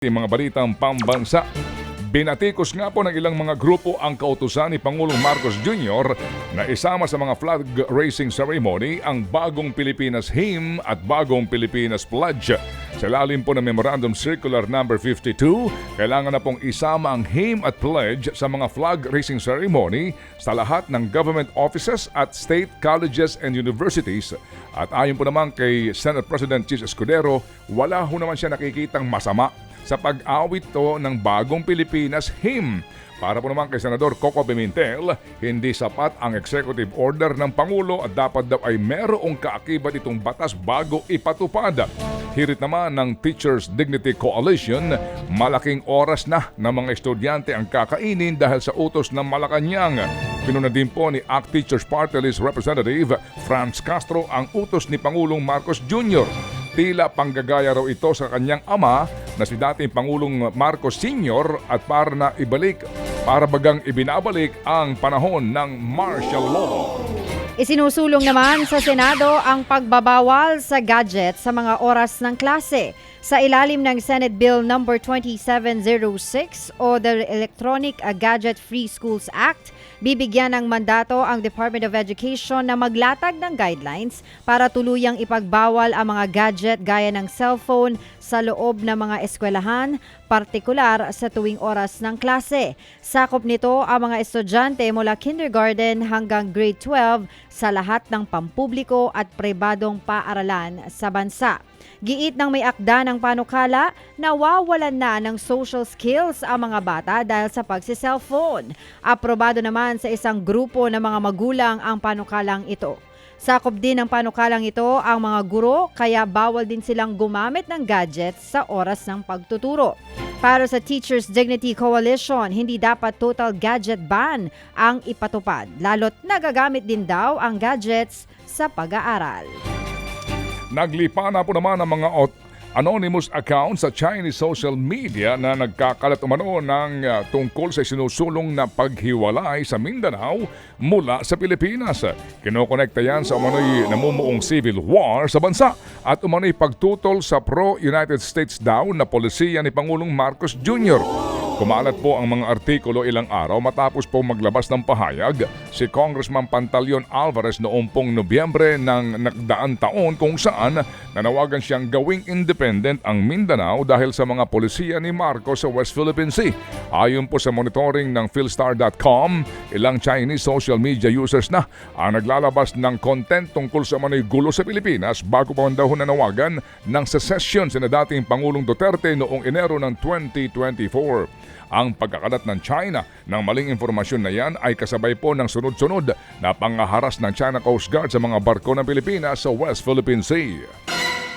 Yung mga balitang pambansa. Binatikos nga po ng ilang mga grupo ang kautusan ni Pangulong Marcos Jr. na isama sa mga flag raising ceremony ang bagong Pilipinas Hymn at bagong Pilipinas Pledge. Sa lalim po ng Memorandum Circular Number 52, kailangan na pong isama ang hymn at pledge sa mga flag raising ceremony sa lahat ng government offices at state colleges and universities. At ayon po naman kay Senate President Chis Escudero, wala ho naman siya nakikitang masama sa pag-awit to ng bagong Pilipinas hymn. Para po naman kay Senador Coco Pimentel, hindi sapat ang executive order ng Pangulo at dapat daw ay merong kaakibat itong batas bago ipatupad. Hirit naman ng Teachers Dignity Coalition, malaking oras na ng mga estudyante ang kakainin dahil sa utos ng Malacanang. Pinuna din po ni ACT Teachers Party List Representative Franz Castro ang utos ni Pangulong Marcos Jr. Tila panggagaya raw ito sa kanyang ama na si dating Pangulong Marcos Sr. at para na ibalik, para bagang ibinabalik ang panahon ng martial law. Isinusulong naman sa Senado ang pagbabawal sa gadget sa mga oras ng klase. Sa ilalim ng Senate Bill No. 2706 o the Electronic Gadget Free Schools Act, bibigyan ng mandato ang Department of Education na maglatag ng guidelines para tuluyang ipagbawal ang mga gadget gaya ng cellphone sa loob ng mga eskwelahan, partikular sa tuwing oras ng klase. Sakop nito ang mga estudyante mula kindergarten hanggang grade 12 sa lahat ng pampubliko at pribadong paaralan sa bansa. Giit ng may akda ng panukala, nawawalan na ng social skills ang mga bata dahil sa pagsi-cellphone. Aprobado naman sa isang grupo ng mga magulang ang panukalang ito. Sakop din ng panukalang ito ang mga guro kaya bawal din silang gumamit ng gadgets sa oras ng pagtuturo. Para sa Teachers Dignity Coalition, hindi dapat total gadget ban ang ipatupad, lalo't nagagamit din daw ang gadgets sa pag-aaral. Naglipa na po naman ang mga anonymous account sa Chinese social media na nagkakalat umano ng uh, tungkol sa sinusulong na paghiwalay sa Mindanao mula sa Pilipinas. Kinokonekta yan sa umano'y namumuong civil war sa bansa at umano'y pagtutol sa pro-United States daw na polisiya ni Pangulong Marcos Jr. Kumalat po ang mga artikulo ilang araw matapos po maglabas ng pahayag si Congressman Pantaleon Alvarez noong pong Nobyembre ng nakdaan taon kung saan nanawagan siyang gawing independent ang Mindanao dahil sa mga polisiya ni Marcos sa West Philippine Sea. Ayon po sa monitoring ng philstar.com, ilang Chinese social media users na ang naglalabas ng content tungkol sa manoy gulo sa Pilipinas bago pa man daw nanawagan ng secession sa dating Pangulong Duterte noong Enero ng 2024. Ang pagkakalat ng China ng maling informasyon na yan ay kasabay po ng sunod-sunod na pangaharas ng China Coast Guard sa mga barko ng Pilipinas sa West Philippine Sea.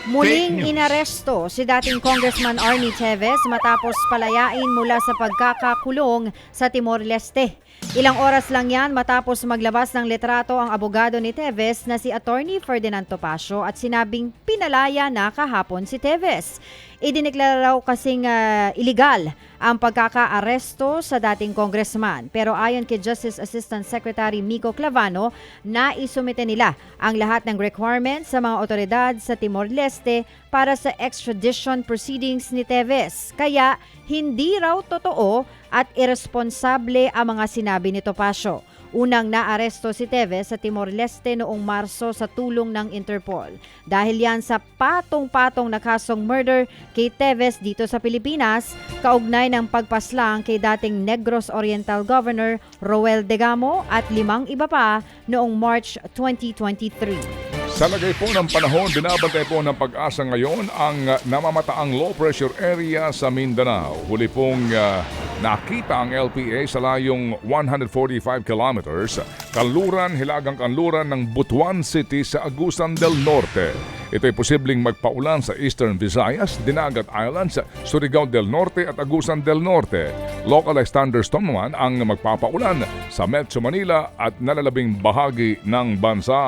Muling inaresto si dating Congressman Arnie Chavez matapos palayain mula sa pagkakakulong sa Timor-Leste. Ilang oras lang yan matapos maglabas ng litrato ang abogado ni Teves na si Attorney Ferdinand Topacio at sinabing pinalaya na kahapon si Teves. Idineklara raw kasing ah, illegal ang pagkakaaresto sa dating congressman. Pero ayon kay Justice Assistant Secretary Miko Clavano, naisumite nila ang lahat ng requirements sa mga otoridad sa Timor-Leste para sa extradition proceedings ni Teves. Kaya hindi raw totoo at irresponsable ang mga sinabi ni Topacio. Unang naaresto si Teves sa Timor-Leste noong Marso sa tulong ng Interpol. Dahil yan sa patong-patong na kasong murder kay Teves dito sa Pilipinas, kaugnay ng pagpaslang kay dating Negros Oriental Governor Roel Degamo at limang iba pa noong March 2023. Sa lagay po ng panahon, binabantay po ng pag-asa ngayon ang uh, namamataang low pressure area sa Mindanao. Huli pong uh, nakita ang LPA sa layong 145 kilometers, kanluran, hilagang kanluran ng Butuan City sa Agusan del Norte. Ito ay posibleng magpaulan sa Eastern Visayas, Dinagat Islands, Surigao del Norte at Agusan del Norte. Localized thunderstorm naman ang magpapaulan sa Metro Manila at nalalabing bahagi ng bansa.